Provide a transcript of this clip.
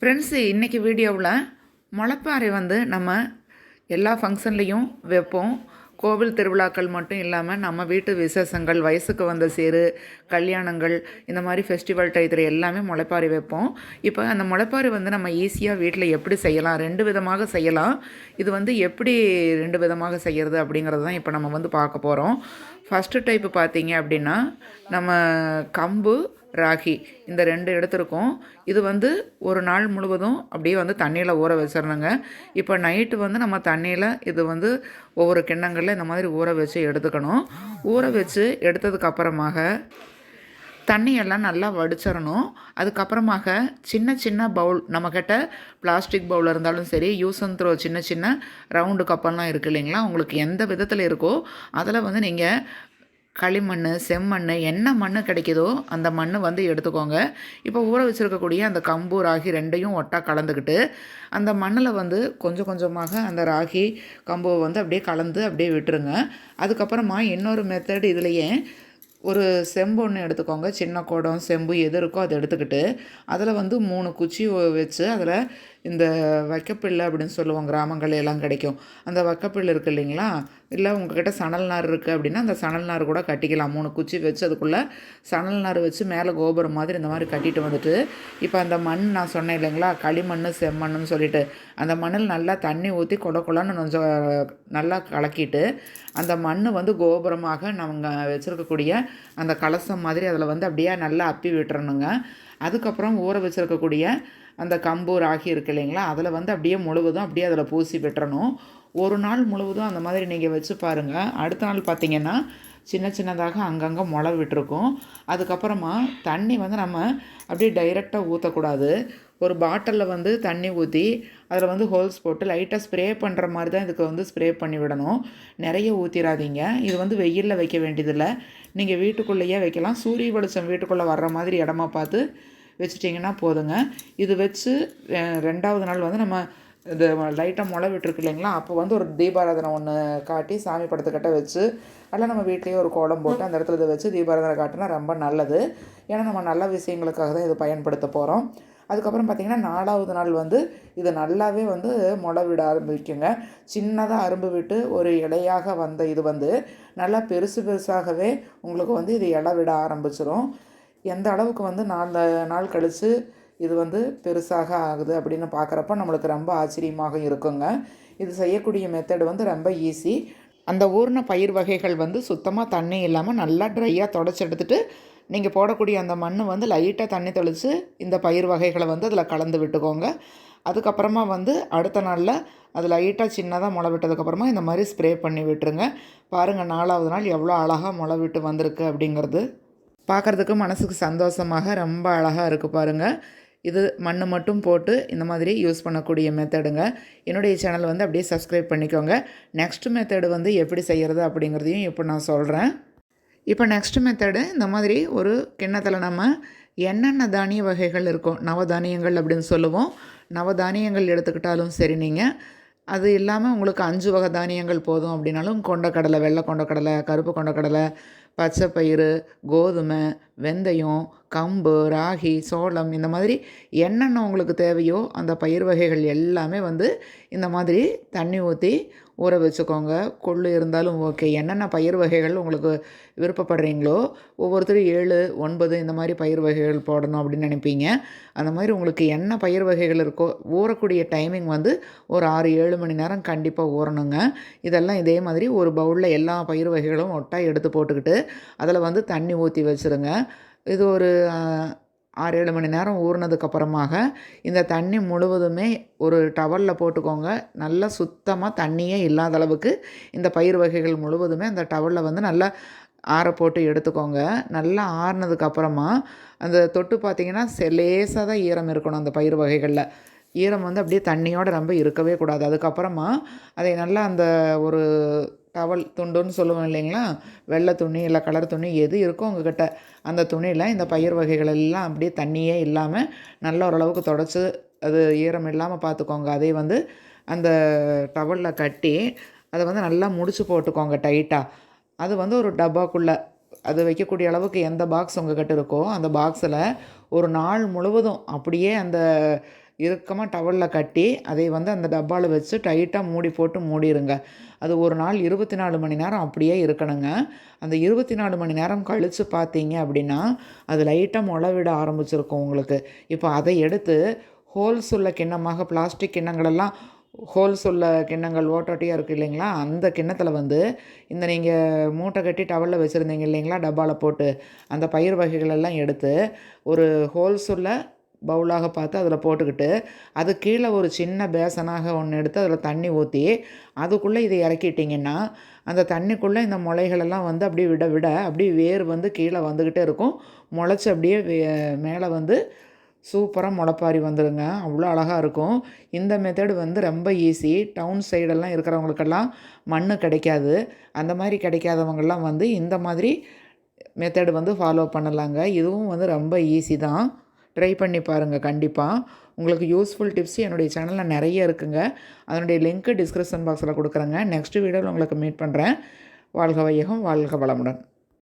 Friends இன்றைக்கி வீடியோவில் முளைப்பாறை வந்து நம்ம எல்லா ஃபங்க்ஷன்லேயும் வைப்போம். கோவில் திருவிழாக்கள் மட்டும் இல்லாமல் நம்ம வீட்டு விசேஷங்கள் வயசுக்கு வந்த சேரு கல்யாணங்கள் இந்த மாதிரி ஃபெஸ்டிவல் டயத்தில் எல்லாமே முளைப்பாரி வைப்போம். இப்போ அந்த முளைப்பாரி வந்து நம்ம ஈஸியாக வீட்டில் எப்படி செய்யலாம்? ரெண்டு விதமாக செய்யலாம். இது வந்து எப்படி ரெண்டு விதமாக செய்கிறது அப்படிங்கிறது தான் இப்போ நம்ம வந்து பார்க்க போகிறோம் ஃபஸ்ட்டு டைப்பு பார்த்தீங்க அப்படின்னா நம்ம கம்பு ராகி. இந்த ரெண்டு எடுத்திருக்கோம். இது வந்து ஒரு நாள் முழுவதும் அப்படியே வந்து தண்ணியில் ஊற வச்சிடணுங்க இப்போ நைட்டு வந்து நம்ம தண்ணியில் இது வந்து ஒவ்வொரு கிண்ணங்களில் இந்த மாதிரி ஊற வச்சு எடுத்துக்கணும். ஊற வச்சு எடுத்ததுக்கு அப்புறமாக தண்ணியெல்லாம் நல்லா வடிச்சிடணும் அதுக்கப்புறமாக சின்ன சின்ன பவுல் நம்மக்கிட்ட பிளாஸ்டிக் பவுல் இருந்தாலும் சரி யூஸ் அண்ட் த்ரோ சின்ன சின்ன ரவுண்டு கப்பெல்லாம் இருக்குது இல்லைங்களா? உங்களுக்கு எந்த விதத்தில் இருக்கோ அதில் வந்து நீங்கள் களிமண் செம்மண் என்ன மண் கிடைக்குதோ அந்த மண் வந்து எடுத்துக்கோங்க. இப்போ ஊற வச்சுருக்கக்கூடிய அந்த கம்பு ராகி ரெண்டையும் ஒட்டா கலந்துக்கிட்டு அந்த மண்ணில் வந்து கொஞ்சம் கொஞ்சமாக அந்த ராகி கம்புவை வந்து அப்படியே கலந்து அப்படியே விட்டுருங்க. அதுக்கப்புறமா இன்னொரு மெத்தட் இதுலேயே ஒரு செம்பு ஒன்று எடுத்துக்கோங்க. சின்ன குடம் செம்பு எது இருக்கோ அதை எடுத்துக்கிட்டு அதில் வந்து மூணு குச்சி வச்சு அதில் இந்த வைக்கப்பிள்ளை அப்படின்னு சொல்லுவோம் கிராமங்கள்ல எல்லாம் கிடைக்கும். அந்த வைக்கப்பில் இருக்குது இல்லைங்களா? இல்லை உங்ககிட்ட சணல் நார் இருக்குது அப்படின்னா அந்த சணல் நார் கூட கட்டிக்கலாம். மூணு குச்சி வச்சு அதுக்குள்ளே சணல் நார் வச்சு மேலே கோபுரம் மாதிரி இந்த மாதிரி கட்டிட்டு வந்துட்டு இப்போ அந்த மண் நான் சொன்னேன் இல்லைங்களா? களிமண் செம்மண்ணுன்னு சொல்லிட்டு அந்த மண்ணில் நல்லா தண்ணி ஊற்றி கொல கொலன்னு கொஞ்சம் நல்லா கலக்கிட்டு அந்த மண் வந்து கோபுரமாக நம்ம வச்சுருக்கக்கூடிய அந்த கலசம் மாதிரி அதில் வந்து அப்படியே நல்லா அப்பி விட்டுறணுங்க. அதுக்கப்புறம் ஊற வச்சுருக்கக்கூடிய அந்த கம்பு ராகி இருக்கு இல்லைங்களா? அதில் வந்து அப்படியே முழுவதும் அப்படியே அதில் பூசி விட்டுறணும். ஒரு நாள் முழுவதும் அந்த மாதிரி நீங்கள் வச்சு பாருங்கள் அடுத்த நாள் பார்த்தீங்கன்னா சின்ன சின்னதாக அங்கங்கே முளை விட்டுருக்கும். அதுக்கப்புறமா தண்ணி வந்து நம்ம அப்படியே டைரெக்டாக ஊற்றக்கூடாது ஒரு பாட்டிலில் வந்து தண்ணி ஊற்றி அதில் வந்து ஹோல்ஸ் போட்டு லைட்டாக ஸ்ப்ரே பண்ணுற மாதிரி தான் இதுக்கு வந்து ஸ்ப்ரே பண்ணி விடணும். நிறைய ஊற்றிடாதீங்க இது வந்து வெயிலில் வைக்க வேண்டியதில்லை. நீங்கள் வீட்டுக்குள்ளேயே வைக்கலாம். சூரிய வெளிச்சம் வீட்டுக்குள்ளே வர்ற மாதிரி இடமா பார்த்து வச்சிட்டிங்கன்னா போதுங்க. இது வச்சு ரெண்டாவது நாள் வந்து நம்ம இந்த லைட்டாக முளை விட்டுருக்கு இல்லைங்களா? அப்போ வந்து ஒரு தீபாராதனை ஒன்று காட்டி சாமி படத்துக்கிட்ட வச்சு அல்ல நம்ம வீட்லேயே ஒரு கோலம் போட்டு அந்த இடத்துல இதை வச்சு தீபாராதனை காட்டினா ரொம்ப நல்லது. ஏன்னா நம்ம நல்ல விஷயங்களுக்காக தான் இதை பயன்படுத்த போகிறோம் அதுக்கப்புறம் பார்த்திங்கன்னா நாலாவது நாள் வந்து இது நல்லாவே வந்து முளை விட ஆரம்பிக்குங்க. சின்னதாக அரும்பு விட்டு ஒரு இலையாக வந்த இது வந்து நல்லா பெருசு பெருசாகவே உங்களுக்கு வந்து இது இலை விட ஆரம்பிச்சிடும் எந்த அளவுக்கு வந்து நாலு நாள் கழித்து இது வந்து பெருசாக ஆகுது அப்படின்னு பார்க்குறப்ப நம்மளுக்கு ரொம்ப ஆச்சரியமாக இருக்குங்க. இது செய்யக்கூடிய மெத்தட் வந்து ரொம்ப ஈஸி அந்த ஊர்ன பயிர் வகைகள் வந்து சுத்தமாக தண்ணி இல்லாமல் நல்லா ட்ரையாக தொடச்சி எடுத்துட்டு நீங்கள் போடக்கூடிய அந்த மண் வந்து லைட்டாக தண்ணி தெளித்து இந்த பயிர் வகைகளை வந்து அதில் கலந்து விட்டுக்கோங்க. அதுக்கப்புறமா வந்து அடுத்த நாளில் அது லைட்டாக சின்னதாக முளை விட்டதுக்கப்புறமா இந்த மாதிரி ஸ்ப்ரே பண்ணி விட்டுருங்க. பாருங்கள் நாலாவது நாள் எவ்வளோ அழகாக முளை விட்டு வந்திருக்கு அப்படிங்கிறது. பார்க்குறதுக்கு மனசுக்கு சந்தோஷமாக ரொம்ப அழகாக இருக்குது பாருங்கள் இது மண் மட்டும் போட்டு இந்த மாதிரி யூஸ் பண்ணக்கூடிய மெத்தடுங்க. என்னுடைய சேனல் வந்து அப்படியே சப்ஸ்கிரைப் பண்ணிக்கோங்க. நெக்ஸ்ட் மெத்தடு வந்து எப்படி செய்கிறது அப்படிங்கிறதையும் இப்போ நான் சொல்கிறேன் இப்போ நெக்ஸ்ட் மெத்தடு இந்த மாதிரி ஒரு கிண்ணத்தில் நம்ம என்னென்ன தானிய வகைகள் இருக்கும் நவதானியங்கள் அப்படின்னு சொல்லுவோம். நவதானியங்கள் எடுத்துக்கிட்டாலும் சரி நீங்கள் அது இல்லாமல் உங்களுக்கு அஞ்சு வகை தானியங்கள் போதும் அப்படின்னாலும் கொண்டக்கடலை வெள்ளை கொண்டக்கடலை கருப்பு கொண்டக்கடலை பச்சை பயிறு கோதுமை வெந்தயம் கம்பு ராகி சோளம் இந்த மாதிரி என்னென்ன உங்களுக்கு தேவையோ அந்த பயிர் வகைகள் எல்லாமே வந்து இந்த மாதிரி தண்ணி ஊற்றி ஊற வச்சுக்கோங்க. கொள்ளு இருந்தாலும் ஓகே. என்னென்ன பயிர் வகைகள் உங்களுக்கு விருப்பப்படுறீங்களோ ஒவ்வொருத்தரும் ஏழு ஒன்பது இந்த மாதிரி பயிர் வகைகள் போடணும் அப்படின்னு நினைப்பீங்க. அந்த மாதிரி உங்களுக்கு என்ன பயிர் வகைகள் இருக்கோ ஊறக்கூடிய டைமிங் வந்து ஒரு ஆறு ஏழு மணி நேரம் கண்டிப்பாக ஊறணுங்க. இதெல்லாம் இதே மாதிரி ஒரு பவுலில் எல்லா பயிர் வகைகளும் ஒட்டா எடுத்து போட்டுக்கிட்டு அதில் வந்து தண்ணி ஊற்றி வச்சுருங்க. இது ஒரு ஆறு ஏழு மணி நேரம் ஊறினதுக்கப்புறமாக இந்த தண்ணி முழுவதுமே ஒரு டவலில் போட்டுக்கோங்க. நல்லா சுத்தமாக தண்ணியே இல்லாத அளவுக்கு இந்த பயிர் வகைகள் முழுவதுமே அந்த டவலில் வந்து நல்லா ஆற போட்டு எடுத்துக்கோங்க. நல்லா ஆறுனதுக்கப்புறமா அந்த தொட்டு பார்த்திங்கன்னா லேசாக தான் ஈரம் இருக்கணும் அந்த பயிர் வகைகளில். ஈரம் வந்து அப்படியே தண்ணியோடு ரொம்ப இருக்கவே கூடாது. அதுக்கப்புறமா அதை நல்லா அந்த ஒரு டவல் துண்டுன்னு சொல்லுவோம் இல்லைங்களா? வெள்ளை துணி இல்லை கலர் துணி எது இருக்கோ உங்ககிட்ட. அந்த துணியில் இந்த பயிர் வகைகள் எல்லாம் அப்படியே தண்ணியே இல்லாமல் நல்ல ஓரளவுக்கு தொடச்சி அது ஈரம் இல்லாமல் பார்த்துக்கோங்க அதை வந்து அந்த டவலில் கட்டி அதை வந்து நல்லா முடிச்சு போட்டுக்கோங்க டைட்டாக அது வந்து ஒரு டப்பாக்குள்ளே. அது வைக்கக்கூடிய அளவுக்கு எந்த பாக்ஸ் உங்ககிட்ட இருக்கோ அந்த பாக்ஸில் ஒரு நாள் முழுவதும் அப்படியே அந்த இறுக்கமாக டவலில் கட்டி அதை வந்து அந்த டப்பாவில் வச்சு டைட்டாக மூடி போட்டு மூடிடுங்க அது ஒரு நாள் இருபத்தி நாலு மணி நேரம் அப்படியே இருக்கணுங்க. அந்த இருபத்தி நாலு மணி நேரம் கழித்து பார்த்தீங்க அப்படின்னா அது லைட்டாக முளை விட ஆரம்பிச்சிருக்கும் உங்களுக்கு. இப்போ அதை எடுத்து ஹோல்ஸ் உள்ள கிண்ணமாக பிளாஸ்டிக் கிண்ணங்களெல்லாம் ஹோல்ஸ் உள்ள கிண்ணங்கள் ஓட்டோட்டியாக இருக்குது இல்லைங்களா? அந்த கிண்ணத்தில் வந்து இந்த நீங்கள் மூட்டை கட்டி டவலில் வச்சுருந்தீங்க இல்லைங்களா டப்பாவில் போட்டு அந்த பயிர் வகைகளெல்லாம் எடுத்து ஒரு ஹோல்ஸ் உள்ள பவுலாக பார்த்து அதில் போட்டுக்கிட்டு அது கீழே ஒரு சின்ன பேசனாக ஒன்று எடுத்து அதில் தண்ணி ஊற்றி அதுக்குள்ளே இதை இறக்கிட்டிங்கன்னா அந்த தண்ணிக்குள்ளே இந்த முளைகளெல்லாம் வந்து அப்படியே விட விட அப்படியே வேர் வந்து கீழே வந்துக்கிட்டே இருக்கும். முளைச்சி அப்படியே வே- மேலே வந்து சூப்பராக முளைப்பாரி வந்துடுங்க அவ்வளோ அழகாக இருக்கும். இந்த மெத்தடு வந்து ரொம்ப ஈஸி டவுன் சைடெல்லாம் இருக்கிறவங்களுக்கெல்லாம் மண் கிடைக்காது. அந்த மாதிரி கிடைக்காதவங்கெல்லாம் வந்து இந்த மாதிரி மெத்தடு வந்து ஃபாலோ பண்ணலாங்க. இதுவும் வந்து ரொம்ப ஈஸி தான். ட்ரை பண்ணி பாருங்கள் கண்டிப்பாக உங்களுக்கு யூஸ்ஃபுல் டிப்ஸ் என்னுடைய சேனலில் நிறைய இருக்குங்க. அதனுடைய லிங்க்கு டிஸ்கிரிப்ஷன் பாக்ஸில் கொடுக்குறேங்க. நெக்ஸ்ட் வீடியோவில் உங்களுக்கு மீட் பண்ணுறேன் வாழ்க வையகம் வாழ்க வளமுடன்.